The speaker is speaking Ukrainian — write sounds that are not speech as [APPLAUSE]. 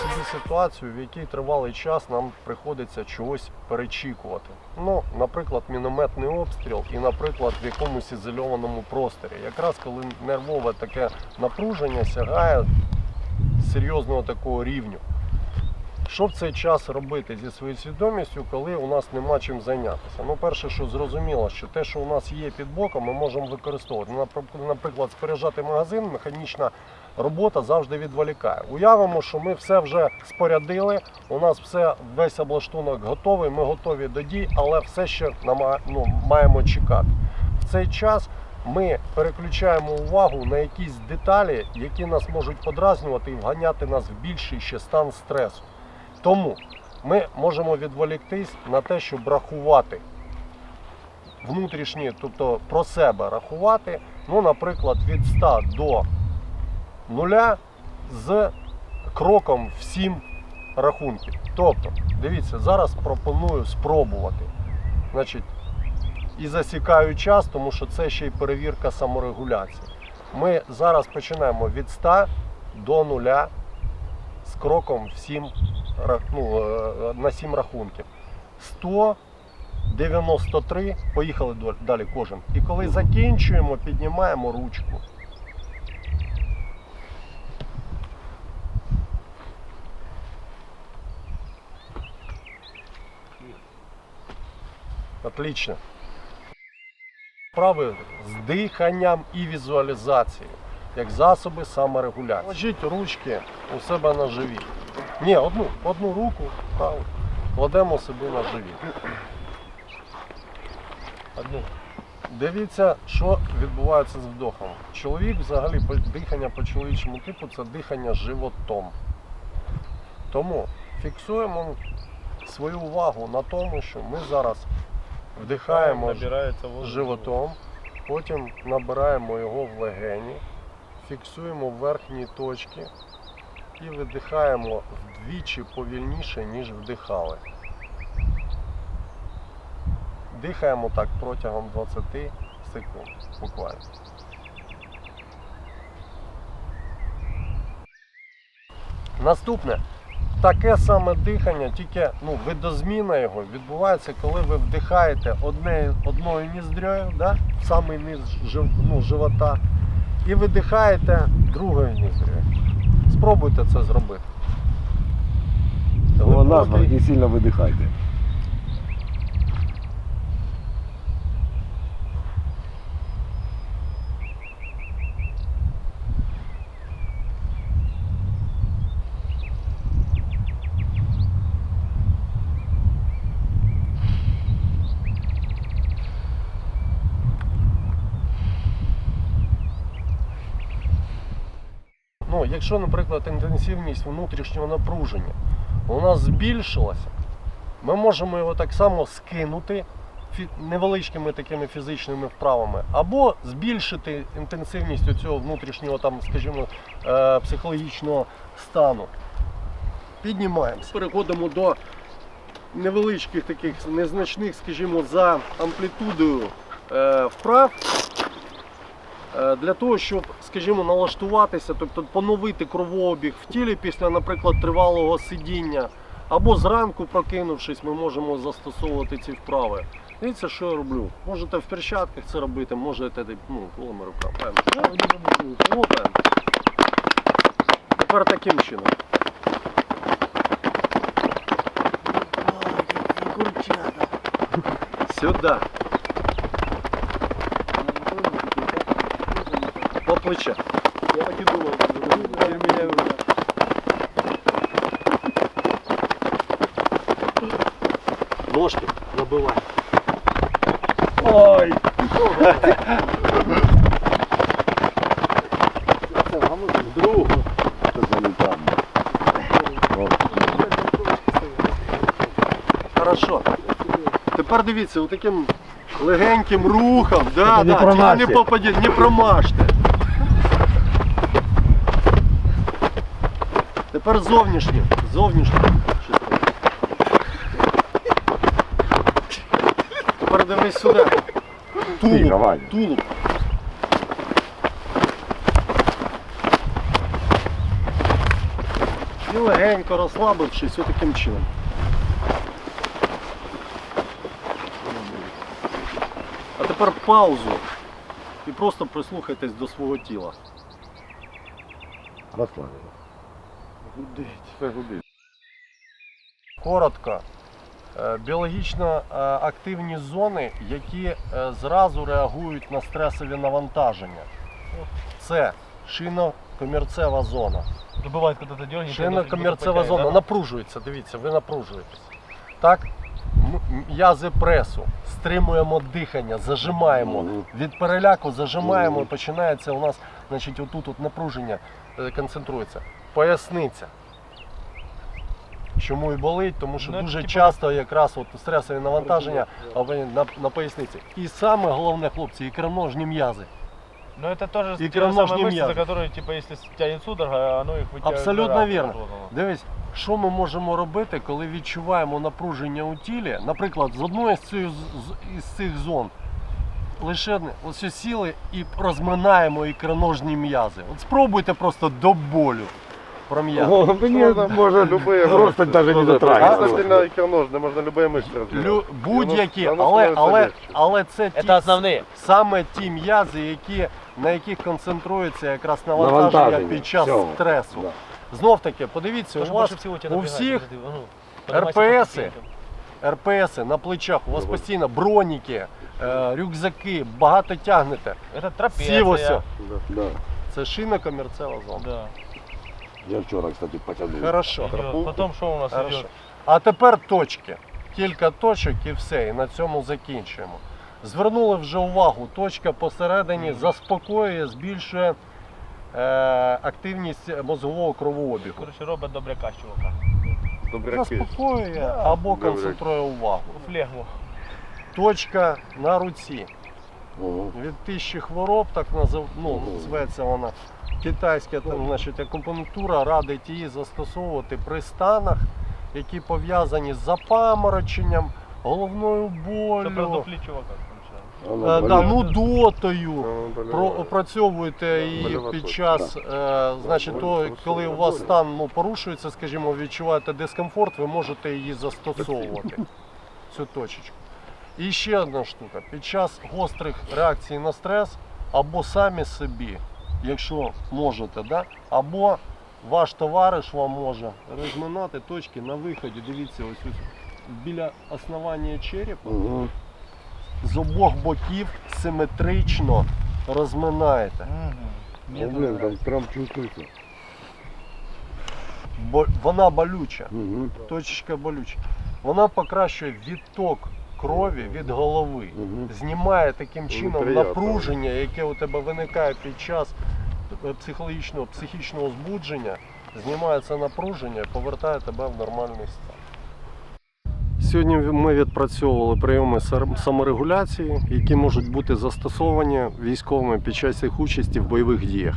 Собі ситуацію, в якій тривалий час нам приходиться чогось перечікувати. Ну, наприклад, мінометний обстріл і, наприклад, в якомусь ізольованому просторі. Якраз коли нервове таке напруження сягає серйозного такого рівню. Що в цей час робити зі своєю свідомістю, коли у нас нема чим зайнятися? Ну, перше, що зрозуміло, що те, що у нас є під боком, ми можемо використовувати. Напр- Наприклад, споряджати магазин, механічна робота завжди відволікає. Уявимо, що ми все вже спорядили, у нас все, весь облаштунок готовий, ми готові до дій, але все ще ну, маємо чекати. В цей час ми переключаємо увагу на якісь деталі, які нас можуть подразнювати і вганяти нас в більший ще стан стресу. Тому ми можемо відволіктись на те, щоб рахувати внутрішні, тобто про себе рахувати, ну, наприклад, від 100 до 0 з кроком в 7 рахунків. Тобто, дивіться, зараз пропоную спробувати. Значить, і засікаю час, тому що це ще й перевірка саморегуляції. Ми зараз починаємо від 100 до 0 з кроком в 7, ну, е, на 7 рахунків. 100, 93, поїхали далі кожен. І коли закінчуємо, піднімаємо ручку. Отлично. Вправи з диханням і візуалізацією, як засоби саморегуляції. Ложіть ручки у себе на живіт. Ні, одну, одну руку праву кладемо собі на живіт. Одну. Дивіться, що відбувається з вдохом. Чоловік взагалі дихання по чоловічому типу це дихання животом. Тому фіксуємо свою увагу на тому, що ми зараз вдихаємо животом, потім набираємо його в легені, фіксуємо в верхній точці і видихаємо вдвічі повільніше, ніж вдихали. Дихаємо так протягом 20 секунд буквально. Наступне. Таке саме дихання, тільки ну, видозміна його відбувається, коли ви вдихаєте одне, одною ніздрьою, да, в самий низ жив, ну, живота, і видихаєте другою ніздрьою. Спробуйте це зробити. Названо і сильно видихайте. Ну, якщо, наприклад, інтенсивність внутрішнього напруження у нас збільшилася, ми можемо його так само скинути невеличкими такими фізичними вправами, або збільшити інтенсивність цього внутрішнього, там, скажімо, е, психологічного стану. Піднімаємося. Переходимо до невеличких таких незначних, скажімо, за амплітудою е, вправ. Е, Для того, щоб, скажімо, налаштуватися, тобто поновити кровообіг в тілі після, наприклад, тривалого сидіння, або зранку прокинувшись, ми можемо застосовувати ці вправи. Дивіться, що я роблю. Можете в перчатках це робити, можете ну, голими руками. Тепер таким чином. Сюди. По плече. Я так і думав. Я міняю. Ножки набивай. Ой! Другу. Хорошо. Тепер дивіться, таким легеньким рухом, да, да, тільки не попадіть, не промажте. Тепер зовнішнє. Зовнішнє. Там. Тепер дивись сюди. Тулуб. Тулуб. І легенько розслабившись отаким чином. А тепер паузу і просто прислухайтесь до свого тіла. Розслабили. Гудить. Все гудить. Коротко. Е, Біологічно е, активні зони, які е, зразу реагують на стресові навантаження. Це шинокомірцева зона. Шинокомірцева зона напружується, дивіться, ви напружуєтесь. Так? М'язи пресу, стримуємо дихання, зажимаємо. Від переляку зажимаємо, і починається у нас значить, отут от напруження концентрується Поясниця. Чому і болить? Тому що Ну, це дуже типу- часто якраз от стресові навантаження а вони на, на поясниці. І саме головне, хлопці, ікроножні м'язи. Но это тоже И те же икроножные самые мышцы, м'язы. за которые, типа, если тянет судорога, оно их вытягивает. Абсолютно на раз. вірно. Вот оно. Дивись, що ми можемо робити, коли відчуваємо напруження у тілі, наприклад, з одної з цих, з- із цих зон. Лише одне, ось ось сіли і розминаємо ікроножні м'язи. От спробуйте просто до болю пром'яти. О, мені може любые, просто навіть не затрагивати. Относительно икроножные, можно любые мышцы развивать. Лю, будь-які, воно але, становиться але, легче. але це ті, Это основные. саме ті м'язи, які, на яких концентрується якраз навантаження Навантаження, під час всього. стресу. Да. Знов таки, подивіться, Потому у что вас больше всего тебя у напрягает, всіх когда ты, ну, поднимайся по РПСи, ступенькам. РПСи на плечах, у вас постійно броніки, е, рюкзаки, багато тягнете. Это Всі трапеция. ось. Да. Це шинокомерцева зона. Да. Я вчора, кстати, потягнув. Хорошо. Идёт. Потом что у нас Хорошо. идет? А тепер точки. Кілька точок і все, і на цьому закінчуємо. Звернули вже увагу, точка посередині заспокоює, збільшує е, активність мозгового кровообігу. Короче, робот добряка, чувака. Добряки. Заспокоює або добре. концентрує увагу. Флегму. Точка на руці. Ого. Від тисячі хвороб, так назив, ну, зветься вона. Китайська там, значить, акупунктура радить її застосовувати при станах, які пов'язані з запамороченням, головною болю. Воно е, да, нудотою. Ну. Про, опрацьовуєте її під час, е, значить, то, коли у вас стан ну, порушується, скажімо, відчуваєте дискомфорт, ви можете її застосовувати, [LAUGHS] цю точечку. І ще одна штука. Під час гострих реакцій на стрес, або самі собі, якщо можете, да? або ваш товариш вам може розминати точки на виході. Дивіться, ось ось біля основання черепа Угу. з обох боків симетрично розминаєте. Мне Ну, блин, там прям чувствуется. Бо вона болюча, Угу. точечка болюча. Вона покращує відток крові від голови, Мгм. знімає таким чином напруження, яке у тебе виникає під час психологічного психічного збудження, знімає це напруження і повертає тебе в нормальний стан. Сьогодні ми відпрацьовували прийоми саморегуляції, які можуть бути застосовані військовими під час їх участі в бойових діях.